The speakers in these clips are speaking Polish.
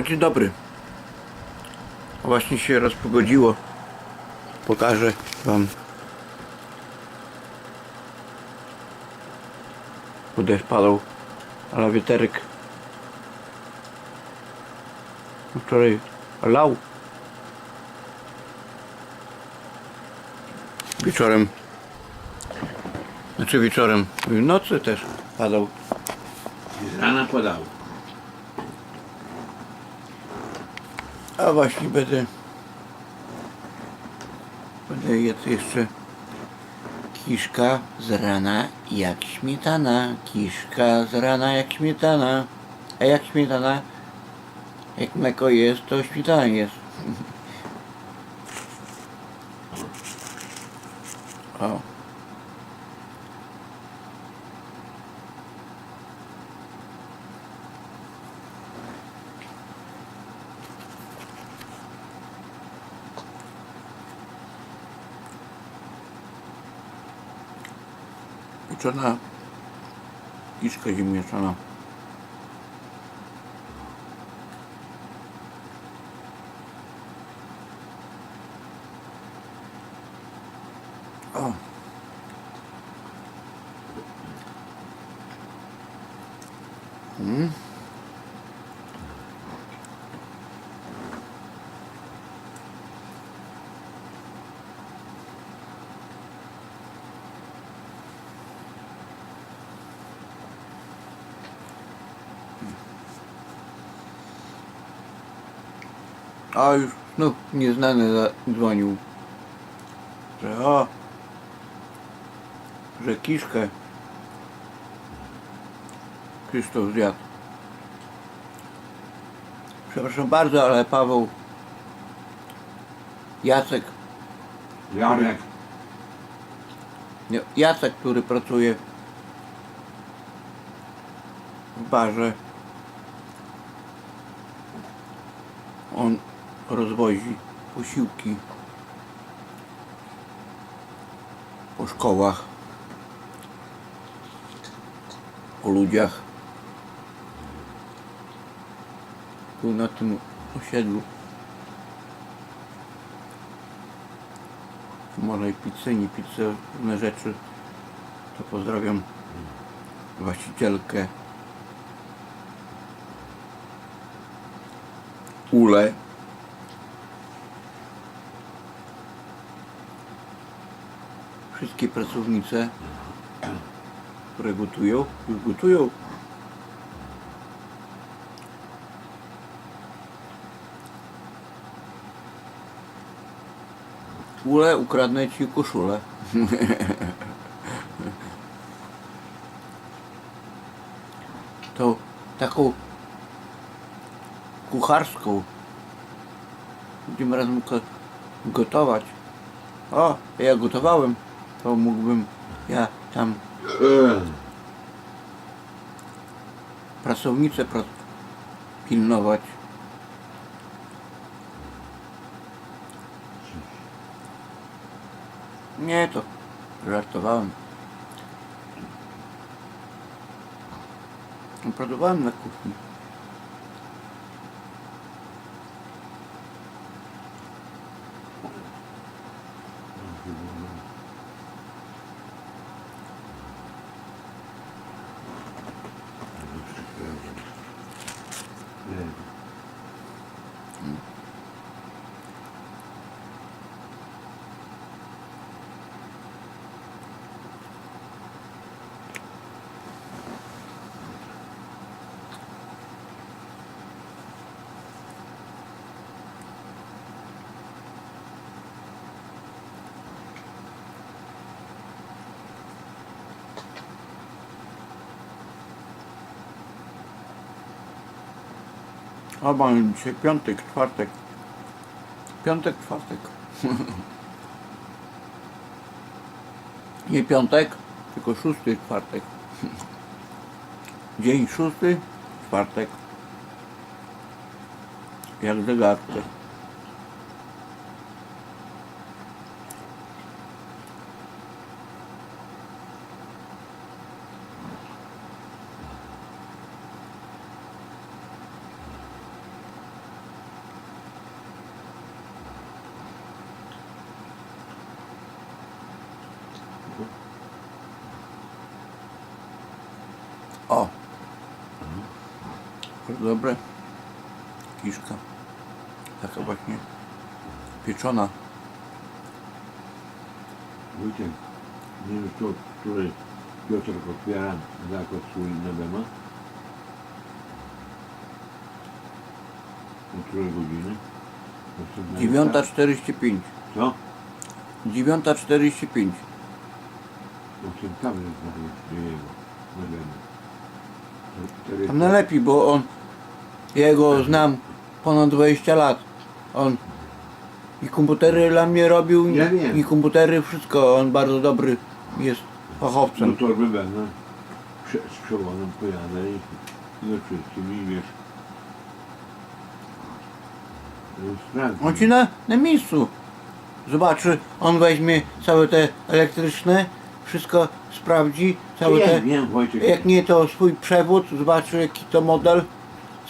Dzień dobry. Właśnie się rozpogodziło. Pokażę wam. Bo deszcz padał, ale wieterek wczoraj lał. Wieczorem. Znaczy wieczorem, w nocy też padał. Z rana podał. A właśnie będę będę jadł jeszcze kiszka z rana jak śmietana. Kiszka z rana jak śmietana. A jak śmietana? Jak mleko jest, to śmietana jest. O. Pieczona kiszka ziemniaczana. O. A już znów nieznany zadzwonił, że o, że kiszkę Krzysztof zjadł. Przepraszam bardzo, ale Paweł Jacek, Janek. nie, Jacek, który pracuje w barze, on rozwozi posiłki po szkołach, po ludziach. Tu na tym osiedlu. Może i pizzę, nie różne rzeczy. To pozdrawiam właścicielkę Ule. Wszystkie pracownice, które gotują, już gotują. Ule, ukradnę ci koszulę. To taką kucharską. Będziemy razem go- gotować. O, ja gotowałem. To mógłbym ja tam pracownicę pro- pilnować. Nie, to żartowałem. Pracowałem na kuchni. A mam dzisiaj piątek, czwartek. Piątek, czwartek. Nie piątek, tylko szósty, czwartek. Dzień szósty, czwartek. Jak zegarce. Bardzo dobre. Kiszka. Taka właśnie pieczona. Wojciech, nie wiem, kto, który Piotr otwiera zakład swój na Bema? O której godziny? Następnego- 9.45. Co? 9.45. No ten jego na Bema. Cztery- Tam najlepiej, bo on, ja go znam ponad 20 lat. On i komputery dla mnie robił, Ja wiem. i komputery, wszystko. On bardzo dobry jest Do fachowcem. torby będą prze, z przewodem pojadę i ze wszystkim i wiesz. No. On ci na, na miejscu zobaczy, on weźmie całe te elektryczne, wszystko sprawdzi, całe Ja te, wiem, Wojciech. jak nie to swój przewód, zobaczy jaki to model,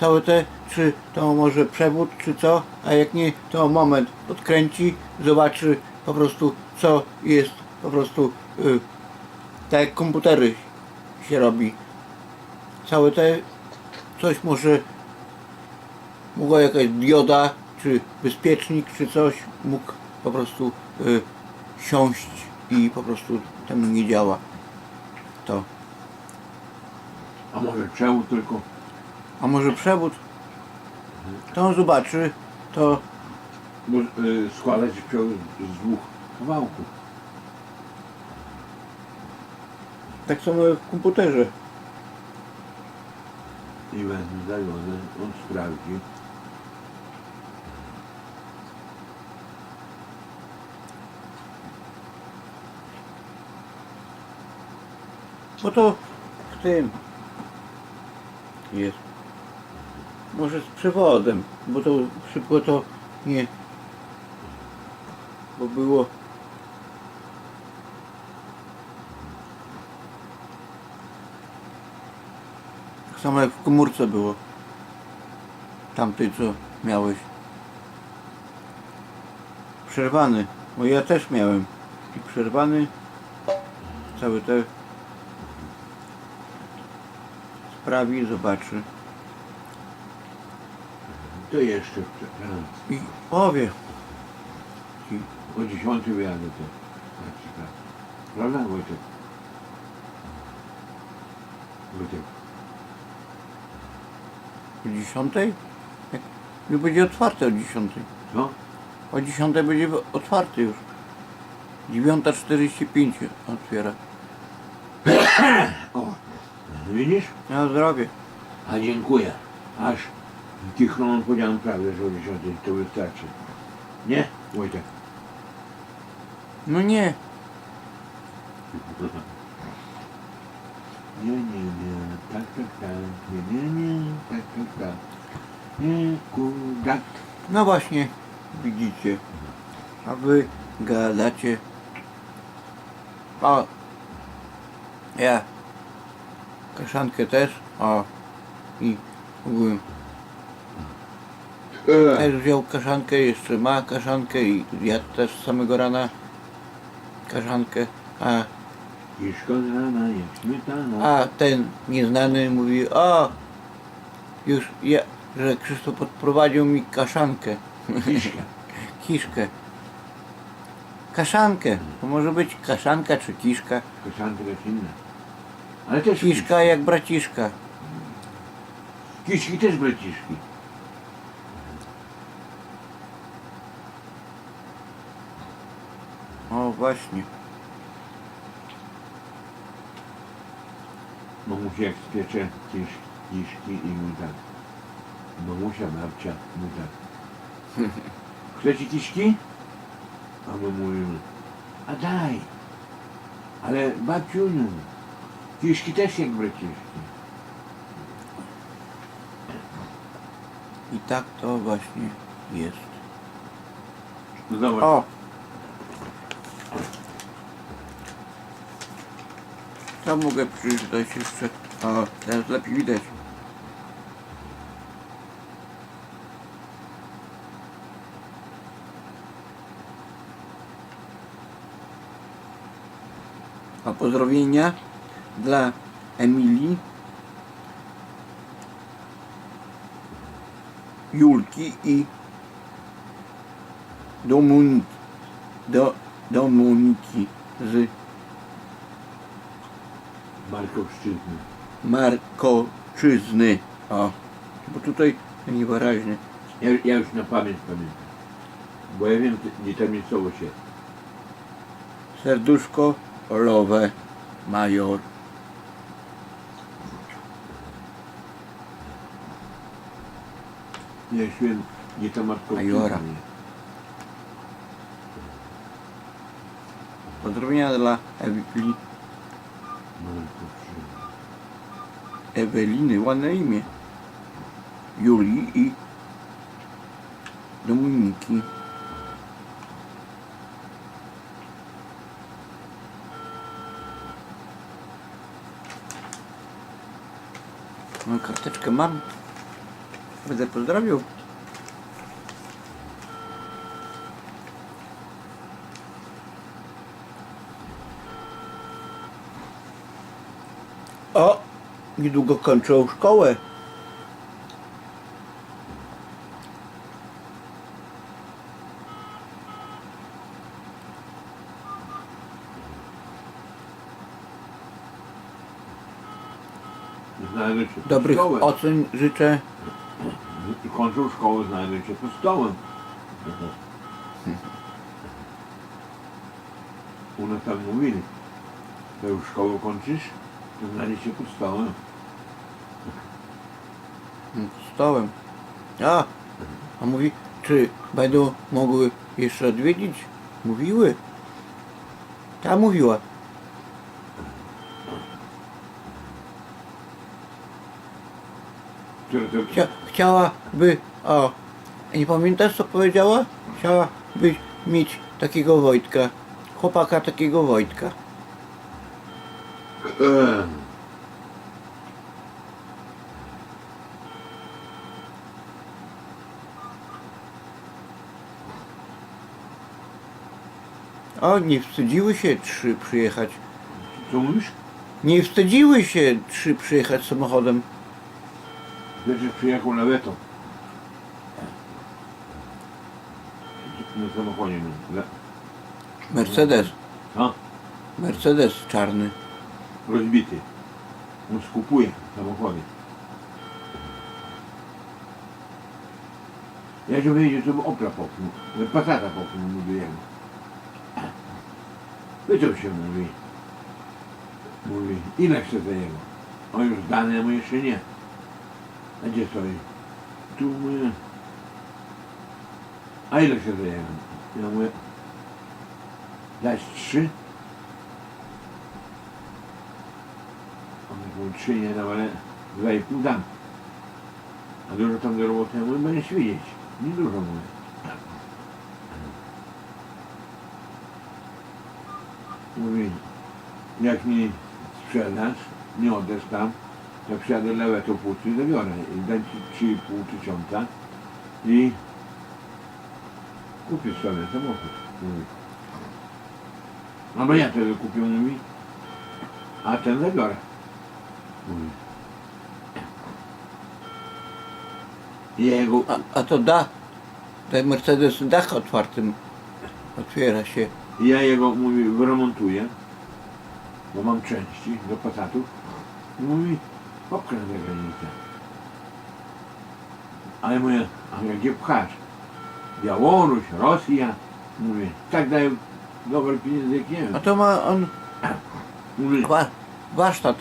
całe te, czy to może przewód, czy co, a jak nie, to moment odkręci, zobaczy po prostu co jest, po prostu y, tak jak komputery się robi. Całe te, coś może mogła jakaś dioda, czy bezpiecznik, czy coś mógł po prostu y, siąść i po prostu tam nie działa. To. A może przewód tylko? A może przewód? To on zobaczy, to Bo y, składać przewód z dwóch kawałków. tak samo jak w komputerze. I wezmę zajone, on sprawdzi. Bo to w tym jest. Może z przewodem, bo to szybko to nie. Bo było. Tak samo jak w komórce było. Tamtej co miałeś. Przerwany. Bo ja też miałem. I przerwany. Cały te sprawi, zobaczy To jeszcze teraz. i powie. I O 10 wyjadę to. Tak, tak. Prawda Wojtek? Wojtek. o 10? Jak już będzie otwarte o 10. Co? O 10 będzie otwarty już. 9.45 otwiera. O, widzisz? Na zdrowie. A dziękuję. Aż kichną powiedziałem prawdę, że o 10 to wystarczy. Nie, Wojtek? No nie. Nie, nie, nie, tak, tak, tak, nie, nie, nie, tak, tak, tak. Nie, kudak. No właśnie, widzicie. A wy gadacie. O. Ja. Kaszankę też. O. I ogółem. Też wziął kaszankę, jeszcze ma kaszankę i jadł też z samego rana kaszankę. A, z rana, jak śmietana. a ten nieznany mówi, o, już ja, że Krzysztof podprowadził mi kaszankę. Kiszka. Kiszkę. Kaszankę. To może być kaszanka czy kiszka. Koszanka to jest inna. Ale też Kiszka jak braciszka. Kiszki też braciszki. Właśnie. Mamusia jak spiecze kisz, kiszki i mówi tak. Mamusia, babcia, mówi tak. Chcecie kiszki? A my mówimy, a daj. Ale babciuniu, kiszki też jak braciszki. I tak to właśnie jest. No zobacz, O! Co mogę przeczytać jeszcze? O, teraz lepiej widać. A pozdrowienia dla Emilii Julki i do do, do Moniki z Markowszczyzny. Markoczyzny. O, bo tutaj niewyraźnie. Ja, ja już na pamięć pamiętam. Bo ja wiem, gdzie ta miejscowość jest. Serduszko Lowe Major. Ja już wiem, gdzie ta Markowszczyzna Majora. jest. Pozdrowienia dla Markowszczyzna. Eweliny, ładne imię. Julii i Dominiki. No karteczkę mam. Będę pozdrawiał. O! Niedługo kończą szkołę. Pod Dobrych stołem. ocen życzę. Kończą szkołę, znajdę się pod stołem. U nas tam mówili, to już szkołę kończysz, znajdzie się pod stołem. Stołem. A, a mówi, czy będą mogły jeszcze odwiedzić? Mówiły. Ta mówiła. Chcia, chciałaby, o, nie pamiętasz co powiedziała? Chciałaby mieć takiego Wojtka. Chłopaka takiego Wojtka. O, nie wstydziły się trzy przyjechać. co mówisz? Nie wstydziły się trzy przyjechać samochodem. Przecież przyjechał na weto. Na samochodzie. Le- Mercedes. A? Mercedes czarny. Rozbity. On skupuje samochody. Ja się wiedział, co by Opla popchnął. Passata popchnął mu do jego. Pytał się, mówi. Mówi, ile chce za jego? On już dane, a mu jeszcze nie. A gdzie stoi? Tu mówię. A ile chce za jego? Ja mówię, dać trzy? On mówił, trzy nie dam, ale dwa i pół dam. A dużo tam do roboty, ja mówię, będziesz widzieć. Nie dużo mówię. Mówi, jak mi sprzedasz, nie oddasz tam, to przyjadę lewe to płucu i zabiorę. I dam ci 3,5 tysiąca i kupisz sobie samochód. Mówi. No bo ja tego kupię, mówi, a ten zabiorę. Mówi. Jego A, a to da. Ten Mercedes dach otwartym otwiera się. Ja jego, mówi, wyremontuję, bo mam części do Passatów. I mówi, popchnę za granicę. Ale mówię, a gdzie pchasz? Białoruś, Rosja. Mówię, tak dają dobre pieniądze jak nie wiem. A to ma on Mówi, wa, warsztat.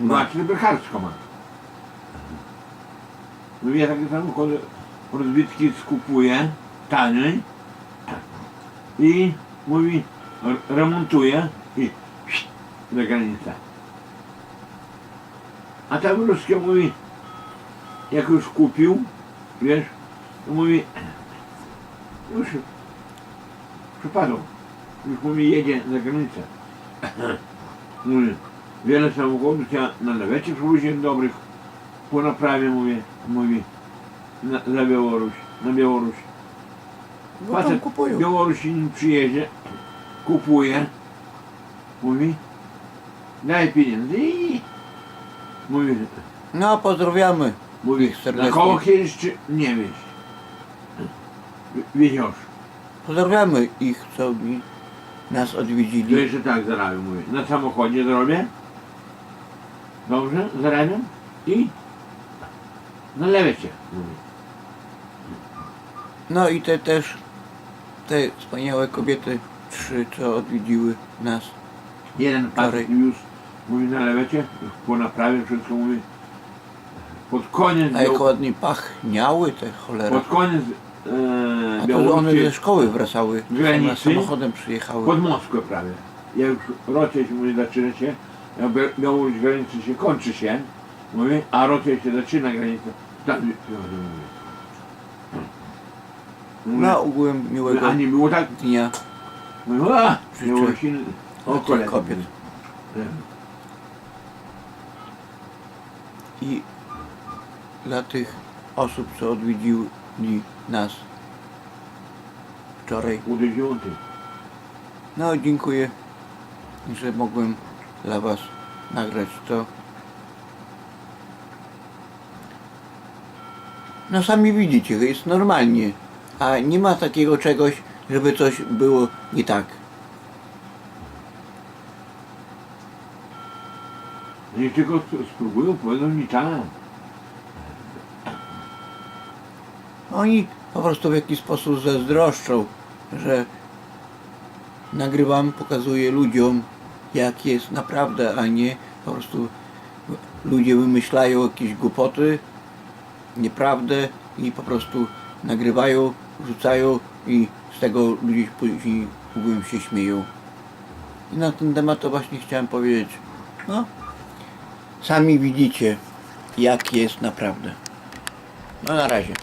ma. Znaczy Berharsko ma. Mówi, ja takie samochody rozbitki skupuję taniej i mówi, r- remontuję i za granicę. A ta ruskie mówi, jak już kupił, wiesz, to mówi, już przypadł. Już mówi, jedzie za granicę. Mówi, wiele samochodów ja na lewecie przywoziłem dobrych, po naprawie mówię, mówi, na, na Białoruś, na Białoruś. Bo tam Facet kupują. Białorusin przyjedzie, kupuje, mówi, daj pieniądze i mówi, No, pozdrawiamy Mówi, Ich serdecznie. na koło kiedyś czy nie wieść? Wiedziesz. Pozdrawiamy ich, co mi nas To odwiedzili. jeszcze tak zarabiam, mówię. Na samochodzie zrobię. Dobrze, zarabiam. I na lewecie, mówię. No i te też, te wspaniałe kobiety, trzy, co odwiedziły nas. Jeden mi już mówi na lewecie, już po naprawie wszystko mówi. Pod koniec, A jak ładnie pachniały te cholera. pod koniec A e, to one ze szkoły wracały, Z granicy? samochodem przyjechały. pod Moskwę prawie. Ja już rocie się mówi zaczyna się, Białoruś granicy się kończy się, mówi, a rocie się zaczyna granica. Tam, ja No ogółem miłego a nie było tak, dnia mówię, a, o dla tych kolega. kobiet. i dla tych osób, co odwiedzili nas wczoraj. U dziewiątej. No dziękuję, że mogłem dla Was nagrać to. No sami widzicie, jest normalnie, a nie ma takiego czegoś, żeby coś było nie tak. Niech tylko sp- spróbują, powiedzą mi tak. Oni po prostu w jakiś sposób zazdroszczą, że nagrywam, pokazuję ludziom, jak jest naprawdę, a nie po prostu ludzie wymyślają jakieś głupoty, nieprawdę i po prostu nagrywają, rzucają i z tego ludzie później ogółem się śmieją. I na ten temat to właśnie chciałem powiedzieć. No, sami widzicie, jak jest naprawdę. No na razie.